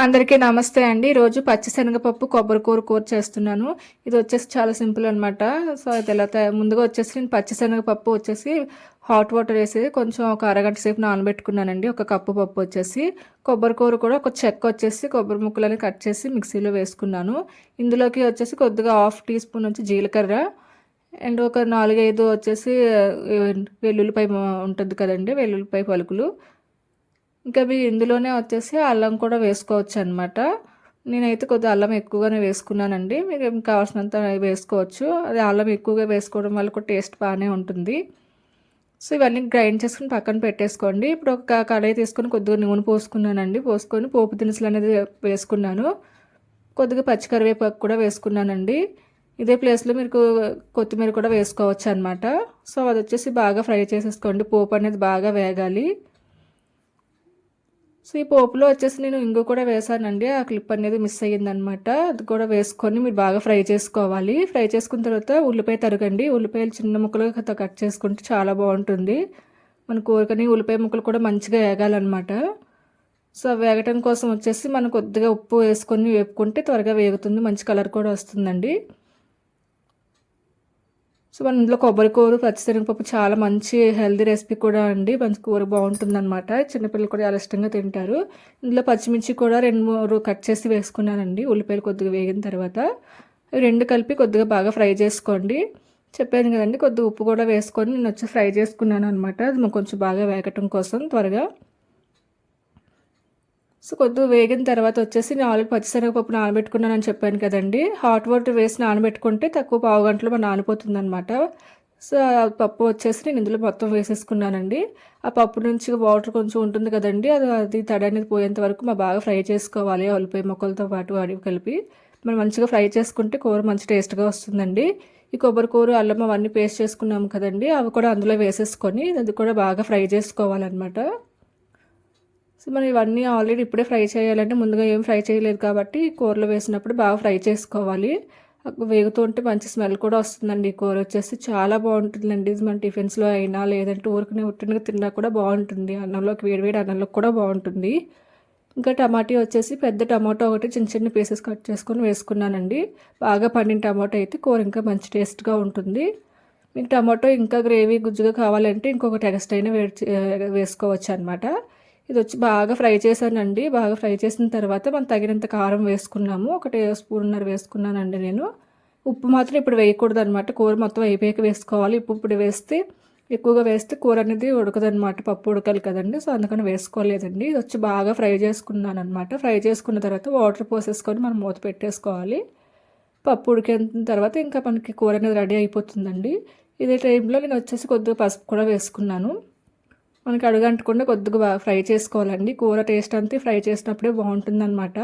అందరికీ నమస్తే అండి. ఈరోజు పచ్చిశనగపప్పు కొబ్బరి కూర కూర చేస్తున్నాను. ఇది వచ్చేసి చాలా సింపుల్ అనమాట సో అది ఎలా ముందుగా వచ్చేసి నేను పచ్చిశనగపప్పు వచ్చేసి హాట్ వాటర్ వేసి కొంచెం ఒక అరగంట సేపు నానబెట్టుకున్నానండి. ఒక కప్పు పప్పు వచ్చేసి. కొబ్బరి కూర కూడా ఒక చెక్క వచ్చేసి కొబ్బరి ముక్కలని కట్ చేసి మిక్సీలో వేసుకున్నాను. ఇందులోకి వచ్చేసి కొద్దిగా హాఫ్ టీ స్పూన్ వచ్చి జీలకర్ర అండ్ ఒక నాలుగైదు వచ్చేసి వెల్లుల్లిపై వెల్లుల్లిపాయ ఉంటుంది కదండి. వెల్లుల్లిపాయ పలుకులు. ఇంకా మీరు ఇందులోనే వచ్చేసి అల్లం కూడా వేసుకోవచ్చు అనమాట నేనైతే కొద్దిగా అల్లం ఎక్కువగానే వేసుకున్నానండి. మీకు ఏం కావాల్సినంత వేసుకోవచ్చు. అది అల్లం ఎక్కువగా వేసుకోవడం వల్ల కూడా టేస్ట్ బాగానే ఉంటుంది. సో ఇవన్నీ గ్రైండ్ చేసుకుని పక్కన పెట్టేసుకోండి. ఇప్పుడు ఒక కడాయి తీసుకొని కొద్దిగా నూనె పోసుకున్నానండి. పోసుకొని పోపు దినుసులు అనేది వేసుకున్నాను. కొద్దిగా పచ్చికరివేపాకు కూడా వేసుకున్నానండి. ఇదే ప్లేస్లో మీరు కొత్తిమీర కూడా వేసుకోవచ్చు అనమాట సో అది వచ్చేసి బాగా ఫ్రై చేసేసుకోండి. పోపు అనేది బాగా వేగాలి. సో ఈ పోపులో వచ్చేసి నేను ఇంగు కూడా వేసానండి. ఆ క్లిప్ అనేది మిస్ అయ్యిందనమాట అది కూడా వేసుకొని మీరు బాగా ఫ్రై చేసుకోవాలి. ఫ్రై చేసుకున్న తర్వాత ఉల్లిపాయ తరగండి. ఉల్లిపాయలు చిన్న ముక్కలుగా కట్ చేసుకుంటే చాలా బాగుంటుంది. మన కూరకని ఉల్లిపాయ ముక్కలు కూడా మంచిగా వేగాలన్నమాట. సో అవి వేగటం కోసం వచ్చేసి మనం కొద్దిగా ఉప్పు వేసుకొని వేపుకుంటే త్వరగా వేగుతుంది. మంచి కలర్ కూడా వస్తుందండి. సో మన ఇంట్లో కొబ్బరి కూర పచ్చిశనగపప్పు చాలా మంచి హెల్దీ రెసిపీ కూడా అండి. మంచి కూర బాగుంటుంది అనమాట చిన్నపిల్లలు కూడా చాలా ఇష్టంగా తింటారు. ఇందులో పచ్చిమిర్చి కూడా రెండు మూడు కట్ చేసి వేసుకున్నానండి. ఉల్లిపాయలు కొద్దిగా వేగిన తర్వాత రెండు కలిపి కొద్దిగా బాగా ఫ్రై చేసుకోండి. చెప్పాను కదండి కొద్దిగా ఉప్పు కూడా వేసుకొని నేను వచ్చి ఫ్రై చేసుకున్నాను అనమాట అది కొంచెం బాగా వేగటం కోసం త్వరగా. సో కొద్దిగా వేగిన తర్వాత వచ్చేసి నేను ఆల్రెడీ పచ్చిశనగపప్పు నానబెట్టుకున్నానని చెప్పాను కదండి. హాట్ వాటర్ వేసి నానబెట్టుకుంటే తక్కువ పావు గంటలో మా నానిపోతుంది అనమాట సో ఆ పప్పు వచ్చేసి నేను ఇందులో మొత్తం వేసేసుకున్నానండి. ఆ పప్పు నుంచి వాటర్ కొంచెం ఉంటుంది కదండి. అది అది తడి అనేది పోయేంత వరకు మా బాగా ఫ్రై చేసుకోవాలి ఆ ఉల్లిపాయ పాటు అడివి కలిపి. మనం మంచిగా ఫ్రై చేసుకుంటే కూర మంచి టేస్ట్గా వస్తుందండి. ఈ కొబ్బరి కూర అల్లం అవన్నీ పేస్ట్ చేసుకున్నాము కదండి. అవి కూడా అందులో వేసేసుకొని అది కూడా బాగా ఫ్రై చేసుకోవాలన్నమాట. సో మనం ఇవన్నీ ఆల్రెడీ ఇప్పుడే ఫ్రై చేయాలంటే ముందుగా ఏం ఫ్రై చేయలేదు కాబట్టి కూరలో వేసినప్పుడు బాగా ఫ్రై చేసుకోవాలి. వేగుతుంటే మంచి స్మెల్ కూడా వస్తుందండి. ఈ కూర వచ్చేసి చాలా బాగుంటుందండి. ఇది మన టిఫిన్స్లో అయినా లేదంటే ఊరికనే ఉట్టినగా తిన్నా కూడా బాగుంటుంది. అన్నంలోకి వేడివేడి అన్నంలోకి కూడా బాగుంటుంది. ఇంకా టమాటా వచ్చేసి పెద్ద టమాటో ఒకటి చిన్న చిన్న పీసెస్ కట్ చేసుకొని వేసుకున్నానండి. బాగా పండిన టమాటో అయితే కూర ఇంకా మంచి టేస్ట్గా ఉంటుంది. మీకు టమాటో ఇంకా గ్రేవీ గుజ్జుగా కావాలంటే ఇంకొక టెక్స్ట్ అయినా వేడి వేసుకోవచ్చు అనమాట ఇది వచ్చి బాగా ఫ్రై చేశానండి. బాగా ఫ్రై చేసిన తర్వాత మనం తగినంత కారం వేసుకున్నాము. ఒక టే స్పూన్నర వేసుకున్నానండి నేను. ఉప్పు మాత్రం ఇప్పుడు వేయకూడదు అనమాట కూర మొత్తం అయిపోయాక వేసుకోవాలి. ఉప్పు ఇప్పుడు వేస్తే ఎక్కువగా వేస్తే కూర అనేది ఉడకదనమాట పప్పు ఉడకాలి కదండి. సో అందుకని వేసుకోలేదండి. ఇది వచ్చి బాగా ఫ్రై చేసుకున్నాను అనమాట ఫ్రై చేసుకున్న తర్వాత వాటర్ పోసేసుకొని మనం మూత పెట్టేసుకోవాలి. పప్పు ఉడికిన తర్వాత ఇంకా మనకి కూర అనేది రెడీ అయిపోతుందండి. ఇదే టైంలో నేను వచ్చేసి కొద్దిగా పసుపు కూడా వేసుకున్నాను. మనకి అడుగంటకుండా కొద్దిగా ఫ్రై చేసుకోవాలండి. కూర టేస్ట్ అంతా ఫ్రై చేసినప్పుడే బాగుంటుందన్నమాట.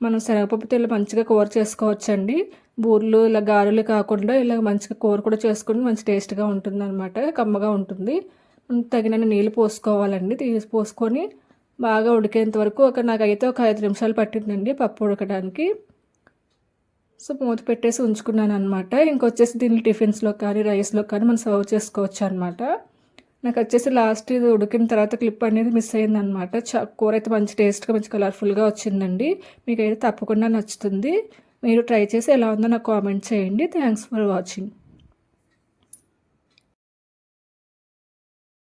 మనం శనగపప్పు తెల్ల మంచిగా కూర చేసుకోవచ్చండి. బూర్లు ఇలా గారెలు కాకుండా ఇలా మంచిగా కూర కూడా చేసుకుని మంచి టేస్ట్గా ఉంటుంది అనమాట కమ్మగా ఉంటుంది. తగిన తగినన్ని నీళ్ళు పోసుకోవాలండి. తీసి పోసుకొని బాగా ఉడికేంత వరకు ఒక నాకైతే ఒక ఐదు నిమిషాలు పట్టిందండి పప్పు ఉడకడానికి. సో మూత పెట్టేసి ఉంచుకున్నాను అనమాట ఇంకొచ్చేసి దీన్ని టిఫిన్స్లో కానీ రైస్లో కానీ మనం సర్వ్ చేసుకోవచ్చు అనమాట నాకు వచ్చేసి లాస్ట్ ఇది ఉడికిన తర్వాత క్లిప్ అనేది మిస్ అయిందనమాట చ కూర అయితే మంచి టేస్ట్గా మంచి కలర్ఫుల్గా వచ్చిందండి. మీకు అయితే తప్పకుండా నచ్చుతుంది. మీరు ట్రై చేసి ఎలా ఉందో నాకు కామెంట్ చేయండి. Thanks for watching